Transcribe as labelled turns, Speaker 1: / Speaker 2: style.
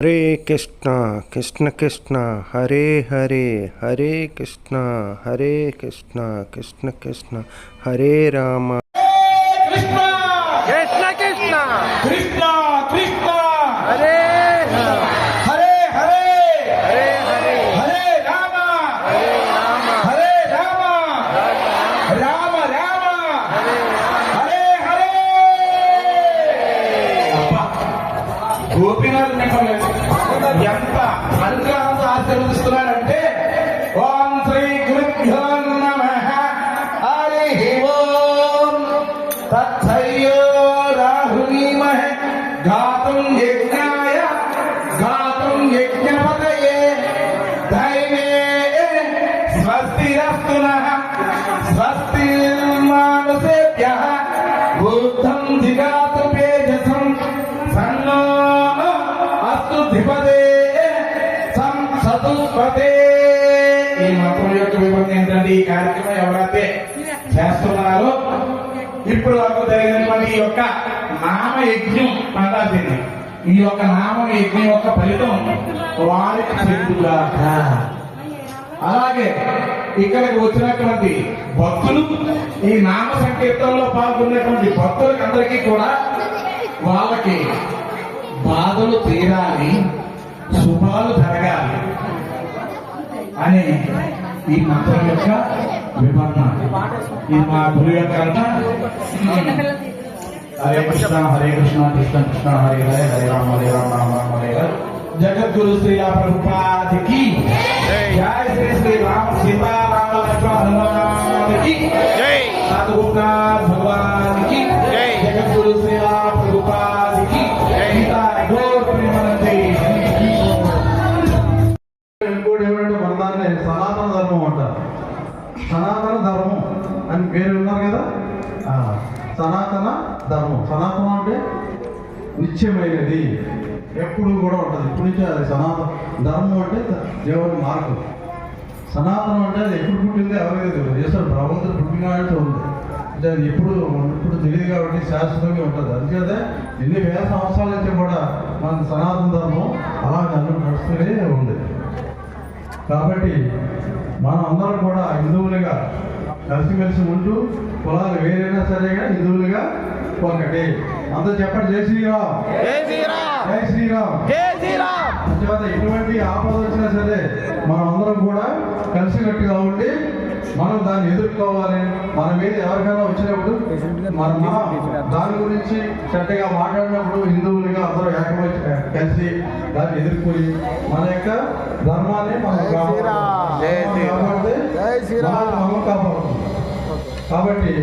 Speaker 1: హరే కృష్ణ కృష్ణ కృష్ణ హరే హరే హరే కృష్ణ హరే కృష్ణ కృష్ణ కృష్ణ హరే రామ.
Speaker 2: గోపీనాథ్ మిమ్మల్ని ఎంత అనుగ్రహంతో ఆశీర్వదిస్తున్నాడంటే ఓం శ్రీ గురుభ్యో నమః. హరి ఓం. తత్సయ్యో రాహులీమహ గాతుం యజ్ఞాయ గాతుం యజ్ఞపతయే. దైవే స్వస్తిరస్తు నః స్వస్తి మానుషేభ్యః బుద్ధం ధిగా అస్తు ఈ మంత్రం యొక్క వివరణ ఏంటంటే ఈ కార్యక్రమం ఎవరైతే చేస్తున్నారో ఇప్పుడు వరకు జరిగినటువంటి ఈ యొక్క నామ యజ్ఞం పండాల్సింది ఈ యొక్క నామ యజ్ఞం యొక్క ఫలితం వారికి చెందుగాక అలాగే ఇక్కడికి వచ్చినటువంటి భక్తులు ఈ నామ సంకీర్తనలో పాల్గొన్నటువంటి భక్తులకి అందరికీ కూడా వాళ్ళకి బాధలు తీరాలి శుభాలు జరగాలి అని ఈ మంత్రం యొక్క వివరణ. ఈ మా గురు యొక్క అంట హరే కృష్ణ హరే కృష్ణ కృష్ణ కృష్ణ హరే హరే హరే రామ హరే రామ రామ రామ హరే హరే. జగద్గురు శ్రీ ప్రభుపాదికి జయ శ్రీ శ్రీ రామ సీతారామ లక్ష్మణ హనుమానికి
Speaker 1: జై.
Speaker 2: సాధునాథ్
Speaker 3: ధర్మం అంటారు సనాతన ధర్మం. అని పేరు విన్నారు కదా? సనాతన ధర్మం. సనాతనం అంటే నిత్యమైనది. ఎప్పుడు కూడా ఉంటుంది. ఇప్పుడు నుంచి అది సనాతన ధర్మం అంటే దేవుని మార్గం. సనాతనం అంటే అది ఎప్పుడు పుట్టింది ఎవరికి చేస్తారు ప్రభుత్వం భగవంతుడు పుట్టినాడంటే ఉంది. అంటే అది ఎప్పుడు ఇప్పుడు తెలియదు కాబట్టి శాశ్వతంగా ఉంటుంది. అందుకే ఎన్ని వేల సంవత్సరాల నుంచి కూడా మన సనాతన ధర్మం అలా నడుస్తూనే ఉంది. కాబట్టి మనం అందరం కూడా హిందువులుగా కలిసిమెలిసి ఉంటూ కులాలు వేరైనా సరేగా హిందువులుగా ఒకటి అందరూ చెప్పండి జై శ్రీరామ్.
Speaker 1: జై శ్రీరామ్.
Speaker 3: అంతేకాదు ఎటువంటి ఆపద వచ్చినా సరే మనం అందరం కూడా కలిసికట్టుగా ఉండి మనం దాన్ని ఎదుర్కోవాలి. మన మీద ఎవరికైనా వచ్చినప్పుడు మన దాని గురించి చెడ్డగా మాట్లాడినప్పుడు హిందువులుగా అందరూ ఏకమై కలిసి దాన్ని ఎదుర్కొని మన యొక్క ధర్మాన్ని మనం. కాపాడితే మనం కాపాడుతుంది కాబట్టి